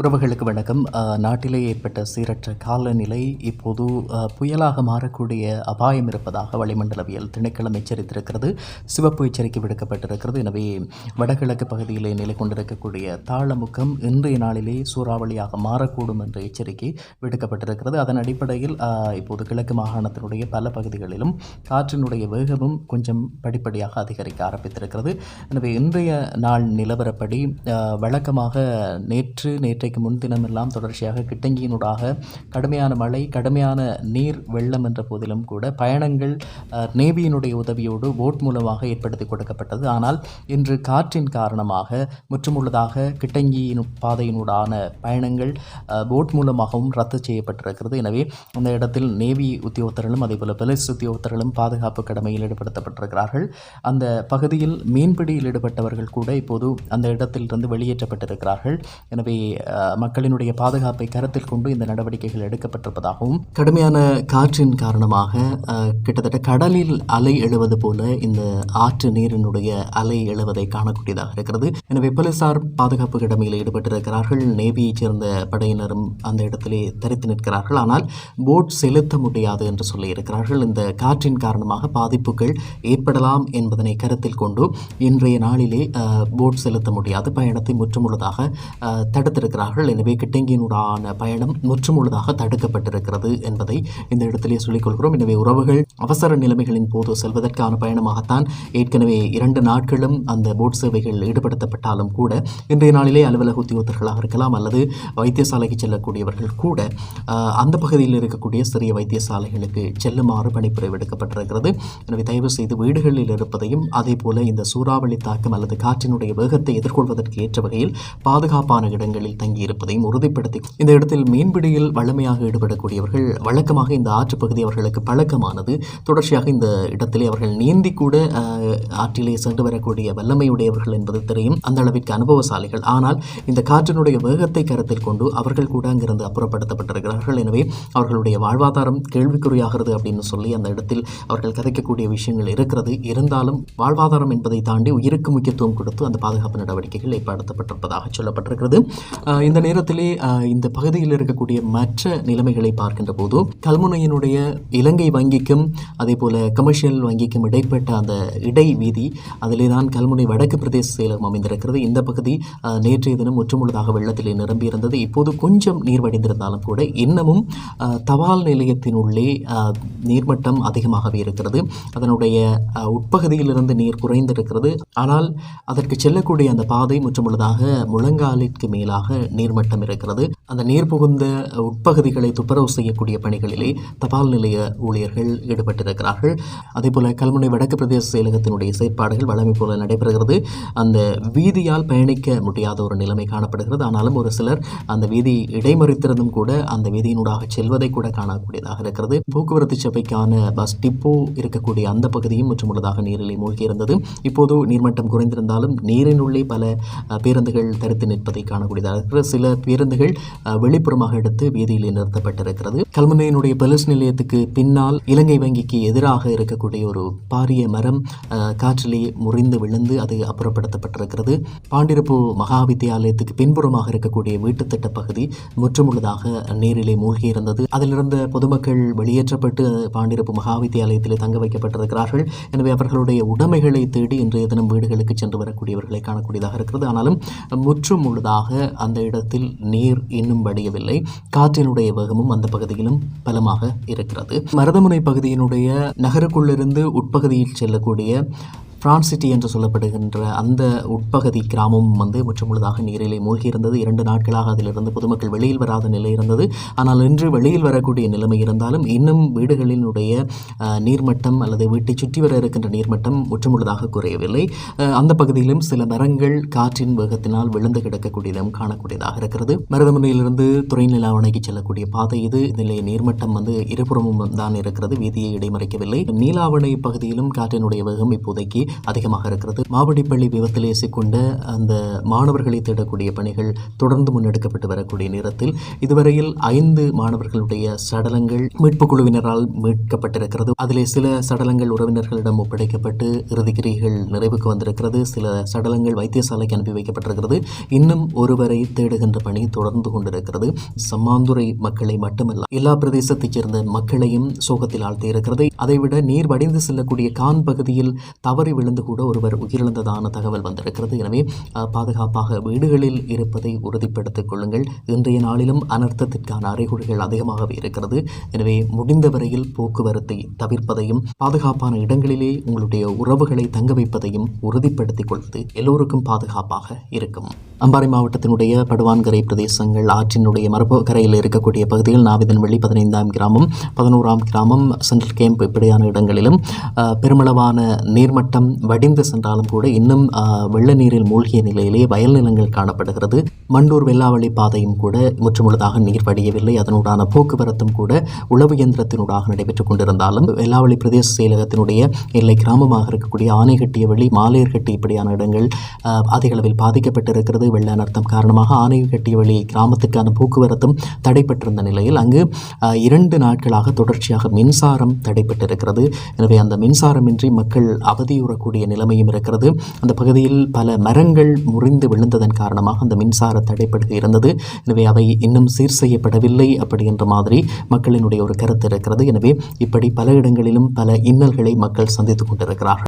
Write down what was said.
உறவுகளுக்கு வணக்கம். நாட்டிலே ஏற்பட்ட சீரற்ற காலநிலை இப்போது புயலாக மாறக்கூடிய அபாயம் இருப்பதாக வளிமண்டலவியல் திணைக்களம் எச்சரித்திருக்கிறது. சிவப்பு எச்சரிக்கை விடுக்கப்பட்டிருக்கிறது. எனவே வடகிழக்கு பகுதியிலே நிலை கொண்டிருக்கக்கூடிய தாளமுக்கம் இன்றைய நாளிலே சூறாவளியாக மாறக்கூடும் என்ற எச்சரிக்கை விடுக்கப்பட்டிருக்கிறது. அதன் அடிப்படையில் இப்போது கிழக்கு மாகாணத்தினுடைய பல பகுதிகளிலும் காற்றினுடைய வேகமும் கொஞ்சம் படிப்படியாக அதிகரிக்க ஆரம்பித்திருக்கிறது. எனவே இன்றைய நாள் நிலவரப்படி வழக்கமாக நேற்று நேற்று நேற்றைக்கு முன்தினமெல்லாம் தொடர்ச்சியாக கிட்டங்கியினூடாக கடுமையான மழை கடுமையான நீர் வெள்ளம் என்ற போதிலும் கூட பயணங்கள் நேவியினுடைய உதவியோடு போட் மூலமாக ஏற்படுத்தி கொடுக்கப்பட்டது. ஆனால் இன்று காற்றின் காரணமாக முற்றுமுள்ளதாக கிட்டங்கியின் பாதையினூடான பயணங்கள் போட் மூலமாகவும் ரத்து செய்யப்பட்டிருக்கிறது. எனவே அந்த இடத்தில் நேவி உத்தியோகத்தர்களும் அதேபோல் போலீஸ் உத்தியோகத்தர்களும் பாதுகாப்பு கடமையில் ஈடுபடுத்தப்பட்டிருக்கிறார்கள். அந்த பகுதியில் மீன்பிடியில் ஈடுபட்டவர்கள் கூட இப்போது அந்த இடத்திலிருந்து வெளியேற்றப்பட்டிருக்கிறார்கள். எனவே மக்களினுடைய பாதுகாப்பை கருத்தில் கொண்டு இந்த நடவடிக்கைகள் எடுக்கப்பட்டிருப்பதாகவும் கடுமையான காற்றின் காரணமாக கிட்டத்தட்ட கடலில் அலை எழுவது போல இந்த ஆற்று நீரினுடைய அலை எழுவதை காணக்கூடியதாக இருக்கிறது. எனவே போலீசார் பாதுகாப்பு கடமையில் ஈடுபட்டிருக்கிறார்கள். நேவியைச் சேர்ந்த படையினரும் அந்த இடத்திலே தரித்து நிற்கிறார்கள். ஆனால் போட் செலுத்த முடியாது என்று சொல்லியிருக்கிறார்கள். இந்த காற்றின் காரணமாக பாதிப்புகள் ஏற்படலாம் என்பதனை கருத்தில் கொண்டு இன்றைய நாளிலே போட் செலுத்த முடியாது. பயணத்தை முற்றுமுழுதாக தடுத்திருக்கிறார்கள். இருக்கிறார்கள் எனவே கிட்டங்கியினுடான பயணம் முற்றுமுழுதாக தடுக்கப்பட்டிருக்கிறது என்பதை இந்த இடத்திலே சொல்லிக்கொள்கிறோம் எனவே உறவுகள் அவசர நிலைமைகளின் போது செல்வதற்கான பயணமாகத்தான் ஏற்கனவே இரண்டு நாட்களும் அந்த போட் சேவைகள் ஈடுபடுத்தப்பட்டாலும் கூட இன்றைய நாளிலே அலுவலக உத்தியோகத்தர்களாக இருக்கலாம் அல்லது வைத்தியசாலைக்கு செல்லக்கூடியவர்கள் கூட அந்த பகுதியில் இருக்கக்கூடிய சிறிய வைத்தியசாலைகளுக்கு செல்லுமாறு பணிப்புரை விடுக்கப்பட்டிருக்கிறது எனவே தயவு செய்து வீடுகளில் இருப்பதையும் அதே போல இந்த சூறாவளி தாக்கம் அல்லது காற்றினுடைய வேகத்தை எதிர்கொள்வதற்கு ஏற்ற வகையில் பாதுகாப்பான இடங்களில் தங்கி தங்கியிருப்பதையும் உறுதிப்படுத்தி இந்த இடத்தில் மீன்பிடியில் வழமையாக ஈடுபடக்கூடியவர்கள் வழக்கமாக இந்த ஆற்றுப்பகுதி அவர்களுக்கு பழக்கமானது. தொடர்ச்சியாக இந்த இடத்திலே அவர்கள் நீந்தி கூட ஆற்றிலே சென்று வரக்கூடிய வல்லமையுடையவர்கள் என்பது தெரியும். அந்த அளவிற்கு அனுபவசாலிகள். ஆனால் இந்த காற்றினுடைய வேகத்தை கருத்தில் கொண்டு அவர்கள் கூட அங்கிருந்து அப்புறப்படுத்தப்பட்டிருக்கிறார்கள். எனவே அவர்களுடைய வாழ்வாதாரம் கேள்விக்குறியாகிறது அப்படின்னு சொல்லி அந்த இடத்தில் அவர்கள் கதைக்கக்கூடிய விஷயங்கள் இருக்கிறது. இருந்தாலும் வாழ்வாதாரம் என்பதை தாண்டி உயிருக்கு முக்கியத்துவம் கொடுத்து அந்த பாதுகாப்பு நடவடிக்கைகள் ஏற்படுத்தப்பட்டிருப்பதாக சொல்லப்பட்டிருக்கிறது. இந்த நேரத்திலே இந்த பகுதியில் இருக்கக்கூடிய மற்ற நிலைமைகளை பார்க்கின்ற போது கல்முனையினுடைய இலங்கை வங்கிக்கும் அதே போல கமர்ஷியல் வங்கிக்கும் இடைப்பட்ட அந்த இடை வீதி அதிலே தான் கல்முனை வடக்கு பிரதேச செயலகம் அமைந்திருக்கிறது. இந்த பகுதி நேற்றைய தினம் முற்றுமுழுதாக வெள்ளத்திலே நிரம்பியிருந்தது. இப்போது கொஞ்சம் நீர் வடிந்திருந்தாலும் கூட இன்னமும் தபால் நிலையத்தினுள்ளே உள்ளே நீர்மட்டம் அதிகமாகவே இருக்கிறது. அதனுடைய உட்பகுதியிலிருந்து நீர் குறைந்திருக்கிறது. ஆனால் அதற்கு செல்லக்கூடிய அந்த பாதை முற்றுமுழுதாக முழங்காலிற்கு மேலாக நீர்மட்டம் இருக்கிறது. அந்த நீர் புகுந்த உட்பகுதிகளை துப்புரவு செய்யக்கூடிய பணிகளிலே தபால் நிலைய ஊழியர்கள் ஈடுபட்டிருக்கிறார்கள். அதே போல கல்முனை வடக்கு பிரதேச செயலகத்தினுடைய செயற்பாடுகள் வளமை போல நடைபெறுகிறது. அந்த வீதியால் பயணிக்க முடியாத ஒரு நிலைமை காணப்படுகிறது. ஆனாலும் ஒரு சிலர் அந்த வீதி இடைமறித்திருந்தும் கூட அந்த வீதியினூடாக செல்வதை கூட காணக்கூடியதாக இருக்கிறது. போக்குவரத்து சபைக்கான பஸ் டிப்போ இருக்கக்கூடிய அந்த பகுதியும் முற்றுமுழுதாக நீரிலே மூழ்கி இருந்தது இப்போது நீர்மட்டம் குறைந்திருந்தாலும் நீரினுள்ளே பல பேருந்துகள் தரித்து நிற்பதை காணக்கூடியதாக இருக்கிறது. சில பேருந்துகள் வெளிப்புறமாக எடுத்து வீதியிலே நிறுத்தப்பட்டிருக்கிறது. கல்முனையினுடைய பெலஸ் நிலையத்துக்கு பின்னால் இலங்கை வங்கிக்கு எதிராக இருக்கக்கூடிய ஒரு பாரிய மரம் காற்றிலேயே காற்றிலே முறிந்து விழுந்து அது அப்புறப்படுத்தப்பட்டிருக்கிறது. பாண்டிருப்பு மகா வித்தியாலயத்துக்கு பின்புறமாக இருக்கக்கூடிய வீட்டுத்திட்ட பகுதி முற்றுமுழுதாக நீரிலே மூழ்கி இருந்தது அதிலிருந்த பொதுமக்கள் வெளியேற்றப்பட்டு பாண்டிருப்பு மகா வித்தியாலயத்திலே தங்க வைக்கப்பட்டிருக்கிறார்கள். எனவே அவர்களுடைய உடைமைகளை தேடி இன்றைய தினம் வீடுகளுக்கு சென்று வரக்கூடியவர்களை காணக்கூடியதாக இருக்கிறது. ஆனாலும் முற்றுமுழுதாக அந்த இடத்தில் நீர் இன்னும் வடியவில்லை. காற்றினுடைய வேகமும் அந்த பகுதியிலும் பலமாக இருக்கிறது. மருதமுனை பகுதியினுடைய நகருக்குள்ளிருந்து உட்பகுதியில் செல்லக்கூடிய பிரான்ஸ் சிட்டி என்று சொல்லப்படுகின்ற அந்த உட்பகுதி கிராமம் வந்து முற்றுமுழுதாக நீரிலே மூழ்கி இருந்தது இரண்டு நாட்களாக அதிலிருந்து பொதுமக்கள் வெளியில் வராத நிலை இருந்தது. ஆனால் இன்று வெளியில் வரக்கூடிய நிலைமை இருந்தாலும் இன்னும் வீடுகளினுடைய நீர்மட்டம் அல்லது வீட்டை சுற்றி வர இருக்கின்ற நீர்மட்டம் முற்றுமுழுதாக குறையவில்லை. அந்த பகுதியிலும் சில மரங்கள் காற்றின் வேகத்தினால் விழுந்து கிடக்கக்கூடியதும் காணக்கூடியதாக இருக்கிறது. மருதமுனையிலிருந்து துறைநிலாவணைக்கு செல்லக்கூடிய பாதை இது. இதிலே நீர்மட்டம் வந்து இருபுறமும் தான் இருக்கிறது. வீதியை இடைமறைக்கவில்லை. நீலாவணை பகுதியிலும் காற்றினுடைய வேகம் இப்போதைக்கு அதிகமாக இருக்கிறது. மாவடிப்பள்ளி விபத்திலே சிக்கொண்ட அந்த மாணவர்களை தேடக்கூடிய பணிகள் தொடர்ந்து முன்னெடுக்கப்பட்டு வரக்கூடிய நேரத்தில் இதுவரையில் ஐந்து மாணவர்களுடைய சடலங்கள் மீட்புக் குழுவினரால் மீட்கப்பட்டிருக்கிறது. அதிலே சில சடலங்கள் உறவினர்களிடம் ஒப்படைக்கப்பட்டு இறுதிக்கிரிகள் நிறைவுக்கு வந்திருக்கிறது. சில சடலங்கள் வைத்தியசாலைக்கு அனுப்பி வைக்கப்பட்டிருக்கிறது. இன்னும் ஒருவரை தேடுகின்ற பணி தொடர்ந்து கொண்டிருக்கிறது. சம்மாந்துறை மக்களை மட்டுமல்ல எல்லா பிரதேசத்தைச் சேர்ந்த மக்களையும் சோகத்தில் ஆழ்த்தியிருக்கிறது. அதைவிட நீர் வடிந்து செல்லக்கூடிய கான் பகுதியில் தவறி விழுந்து கூட ஒருவர் உயிரிழந்ததான தகவல் வந்திருக்கிறது. எனவே பாதுகாப்பாக வீடுகளில் இருப்பதை உறுதிப்படுத்திக் கொள்ளுங்கள். இன்றைய நாளிலும் அனர்த்தத்திற்கான அறிகுறிகள் அதிகமாகவே இருக்கிறது. எனவே முடிந்த வரையில் போக்குவரத்தை தவிர்ப்பதையும் பாதுகாப்பான இடங்களிலே உங்களுடைய உறவுகளை தங்க வைப்பதையும் உறுதிப்படுத்திக் கொள்வது எல்லோருக்கும் பாதுகாப்பாக இருக்கும். அம்பாறை மாவட்டத்தினுடைய படுவான்கரை பிரதேசங்கள் ஆற்றினுடைய மரபுக்கரையில் இருக்கக்கூடிய பகுதிகள் நாவிதன் வெள்ளி பதினைந்தாம் கிராமம் பதினோராம் கிராமம் சென்ட்ரல் கேம்ப் இப்படியான இடங்களிலும் பெருமளவான நீர்மட்டம் வடிந்து சென்றாலும் கூட இன்னும் வெள்ள நீரில் மூழ்கிய நிலையிலேயே வயல் நிலங்கள் காணப்படுகிறது. மண்டூர் வெள்ளாவளி பாதையும் கூட முற்றுமுழுதாக நீர் வடியவில்லை. அதனுடான போக்குவரத்தும் கூட உளவு இயந்திரத்தினூடாக நடைபெற்றுக் கொண்டிருந்தாலும் வெள்ளாவளி பிரதேச செயலகத்தினுடைய எல்லை கிராமமாக இருக்கக்கூடிய ஆனைகட்டிய வெளி மாலையர்கட்டி இப்படியான இடங்கள் அதிக அளவில் பாதிக்கப்பட்டிருக்கிறது. வெள்ள அனர்த்தம் காரணமாக ஆனைகட்டிய வெளி கிராமத்துக்கான போக்குவரத்தும் தடைப்பட்டிருந்த நிலையில் அங்கு இரண்டு நாட்களாக தொடர்ச்சியாக மின்சாரம் தடைப்பட்டிருக்கிறது. எனவே அந்த மின்சாரமின்றி மக்கள் அவதியுறக்கூடிய நிலைமையும் இருக்கிறது. அந்த பகுதியில் பல மரங்கள் முறிந்து விழுந்ததன் காரணமாக அந்த மின்சார தடைப்படுகை இருந்தது. எனவே அவை இன்னும் சீர் செய்யப்படவில்லை அப்படி என்ற மாதிரி மக்களினுடைய ஒரு கருத்து இருக்கிறது. எனவே இப்படி பல இடங்களிலும் பல இன்னல்களை மக்கள் சந்தித்துக் கொண்டிருக்கிறார்கள்.